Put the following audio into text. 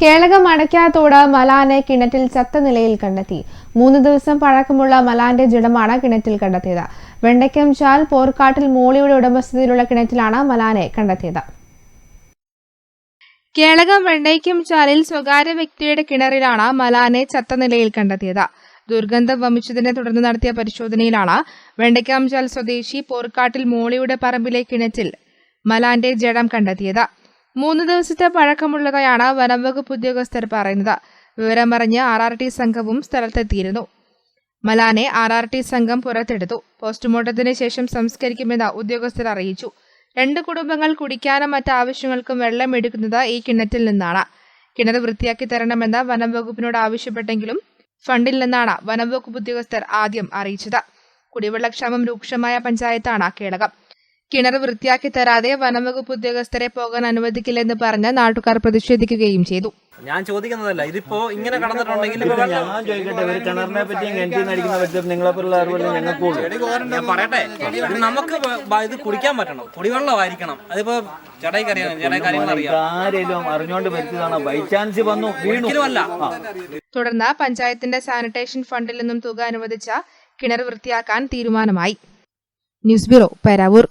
കേളകം അടയ്ക്കാത്തോട് മലാനെ കിണറ്റിൽ ചത്ത നിലയിൽ കണ്ടെത്തി. മൂന്ന് ദിവസം പഴക്കമുള്ള മലാന്റെ ജഡമാണ് കിണറ്റിൽ കണ്ടെത്തിയത്. വെണ്ടയ്ക്കം ചാൽ പോർക്കാട്ടിൽ മോളിയുടെ ഉടമസ്ഥതയിലുള്ള കിണറ്റിലാണ് മലാനെ കണ്ടെത്തിയത്. കേളകം വെണ്ടയ്ക്കം ചാലിൽ സ്വകാര്യ വ്യക്തിയുടെ കിണറിലാണ് മലാനെ ചത്ത നിലയിൽ കണ്ടെത്തിയത്. ദുർഗന്ധം വമിച്ചതിനെ തുടർന്ന് നടത്തിയ പരിശോധനയിലാണ് വെണ്ടയ്ക്കാംചാൽ സ്വദേശി പോർക്കാട്ടിൽ മോളിയുടെ പറമ്പിലെ കിണറ്റിൽ മലാന്റെ ജഡം കണ്ടെത്തിയത്. മൂന്ന് ദിവസത്തെ പഴക്കമുള്ളതായാണ് വനംവകുപ്പ് ഉദ്യോഗസ്ഥർ പറയുന്നത്. വിവരമറിഞ്ഞ് ആർ ആർ ടി സംഘവും സ്ഥലത്തെത്തിയിരുന്നു. മലാനെ ആർ ആർ ടി സംഘം പുറത്തെടുത്തു. പോസ്റ്റ്മോർട്ടത്തിന് ശേഷം സംസ്കരിക്കുമെന്ന് ഉദ്യോഗസ്ഥർ അറിയിച്ചു. രണ്ട് കുടുംബങ്ങൾ കുടിക്കാനും മറ്റ് ആവശ്യങ്ങൾക്കും വെള്ളം എടുക്കുന്നത് ഈ കിണറ്റിൽ നിന്നാണ്. കിണർ വൃത്തിയാക്കി തരണമെന്ന് വനം വകുപ്പിനോട് ആവശ്യപ്പെട്ടെങ്കിലും ഫണ്ടിൽ നിന്നാണ് വനം വകുപ്പ് ഉദ്യോഗസ്ഥർ ആദ്യം അറിയിച്ചത്. കുടിവെള്ളക്ഷാമം രൂക്ഷമായ പഞ്ചായത്താണ് കേളകം. കിണർ വൃത്തിയാക്കി തരാതെ വനംവകുപ്പ് ഉദ്യോഗസ്ഥരെ പോകാൻ അനുവദിക്കില്ലെന്ന് പറഞ്ഞ് നാട്ടുകാർ പ്രതിഷേധിക്കുകയും ചെയ്തു. ഞാൻ ചോദിക്കുന്നതല്ല ഇതിപ്പോ ഇങ്ങനെ കടന്നിട്ടുണ്ടെങ്കിൽ ഞാൻ ചോദിക്കട്ടെ ഒരു കിണറിനെ പറ്റിയും കിണറ്റിൽ അടിക്കുന്ന പറ്റും നിങ്ങളെ പോലുള്ള അറിവുകൾ ഞങ്ങൾക്കുള്ളൂ. ഞാൻ പറയട്ടെ നമുക്ക് ഇത് കുടിക്കാൻ പറ്റണം കുടിവെള്ളമായിരിക്കണം. അതിപ്പോ ചേട്ടായിക്ക് അറിയാം ചേട്ടായിക്ക് കാര്യങ്ങൾ അറിയാം. ആരെങ്കിലും അറിഞ്ഞോണ്ട് വരുത്തിയതാണോ ബൈ ചാൻസ് വന്നു വീണു. അല്ല. തുടർന്ന് പഞ്ചായത്തിന്റെ സാനിറ്റേഷൻ ഫണ്ടിൽ നിന്നും തുക അനുവദിച്ച കിണർ വൃത്തിയാക്കാൻ തീരുമാനമായി. News bureau Peravoor.